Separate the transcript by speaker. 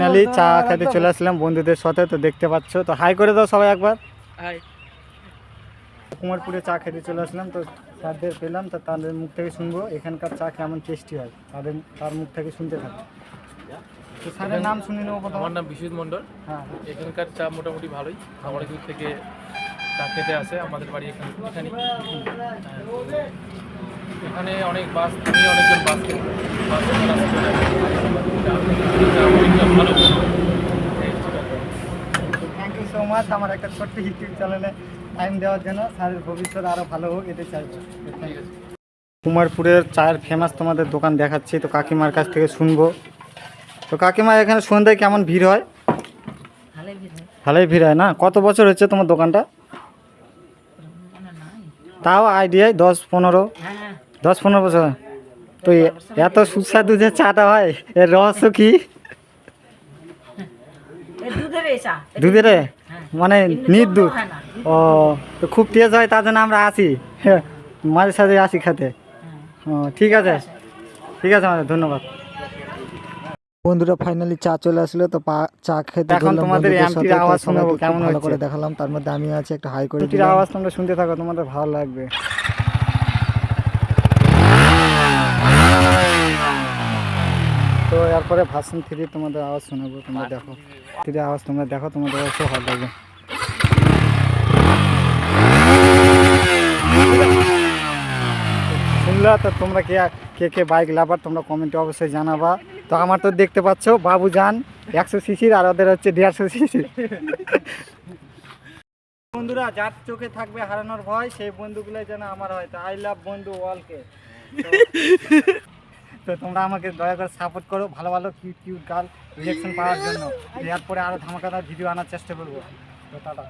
Speaker 1: Finally চা খেতে চলে আসলাম বন্ধুদের সাথে তো দেখতে পাচ্ছ। তো হাই করে দাও সবাই একবার।
Speaker 2: হাই।
Speaker 1: কুমারপুরে চা খেতে চলে আসলাম তো স্যারদের পেলাম তো তাদের মুখ থেকে শুনব এখানকার চা কেমন টেস্টি হয়। তাদের তার মুখ থেকে শুনতে থাকব তো স্যারের নাম শুনে নেব
Speaker 2: আমার নাম বিশ্বজিৎ মণ্ডল।
Speaker 1: হ্যাঁ।
Speaker 2: এখানকার চা মোটামুটি ভালোই। আমার দূর থেকে চা খেতে আসে আমাদের বাড়ি এখানে এখানে। এখানে অনেক বাস অনেকজন বাস খেতে বাস খেতে আসে চলে আসে। চা অনেকটা ভালো এই ছিল।
Speaker 1: থ্যাংক ইউ সো মাচ আমার একটা ছোট্ট ইউটিউব চ্যানেলে টাইম দেওয়ার জন্য। স্যারের ভবিষ্যৎ আরও ভালো হোক এতে চাইব কুমারপুরের চায়ের ফেমাস তোমাদের দোকান দেখাচ্ছি তো কাকিমার কাছ থেকে শুনব। তো কাকিমা এখানে সন্ধ্যায় কেমন ভিড় হয়?
Speaker 3: ভালোই ভিড় হয়।
Speaker 1: না? কত বছর হচ্ছে তোমার দোকানটা? তাও আইডিয়ায় দশ পনেরো?
Speaker 3: হ্যাঁ।
Speaker 1: দশ পনেরো বছর। তো এত সুস্বাদু যে চাটা হয় এর রহস্য কি?
Speaker 3: দুধের হ্যাঁ।
Speaker 1: মানে নিট দুধ? ও তো খুব তেজ হয় তার জন্য আমরা আসি। হ্যাঁ, মাঝে সাঝে আসি খেতে। ও ঠিক আছে। ঠিক আছে আমাদের ধন্যবাদ। বন্ধুরা ফাইনালি চা চলে আসলো তো চা খেতে এখন তোমাদের এমটির আওয়াজ শোনাবো কেমন করে দেখালাম তার মধ্যে আমি আছি একটা হাই করে আওয়াজ তোমরা শুনতে থাকো তোমাদের ভালো লাগবে। তো এরপরে ভার্সন থ্রি তোমাদের আওয়াজ শোনাবো তোমরা দেখো। থ্রি আওয়াজ তোমরা দেখো তোমাদের অবশ্যই ভালো লাগবে। শুনলা তো তোমরা কে কে কে বাইক লাভার তোমরা কমেন্টে অবশ্যই জানাবা। তো আমার তো দেখতে পাচ্ছ বাবু যান একশো সিসির আর ওদের হচ্ছে দেড়শো সিসি বন্ধুরা যার চোখে থাকবে হারানোর ভয় সেই বন্ধুগুলোই যেন আমার হয়। তো আই লাভ বন্ধু ওয়ালকে। তো তোমরা আমাকে দয়া করে সাপোর্ট করো ভালো ভালো কিউট কিউট গার্ল রিয়েকশন পাওয়ার জন্য। এরপরে আরও ধামাকাদার ভিডিও আনার চেষ্টা করব। তো টাটা।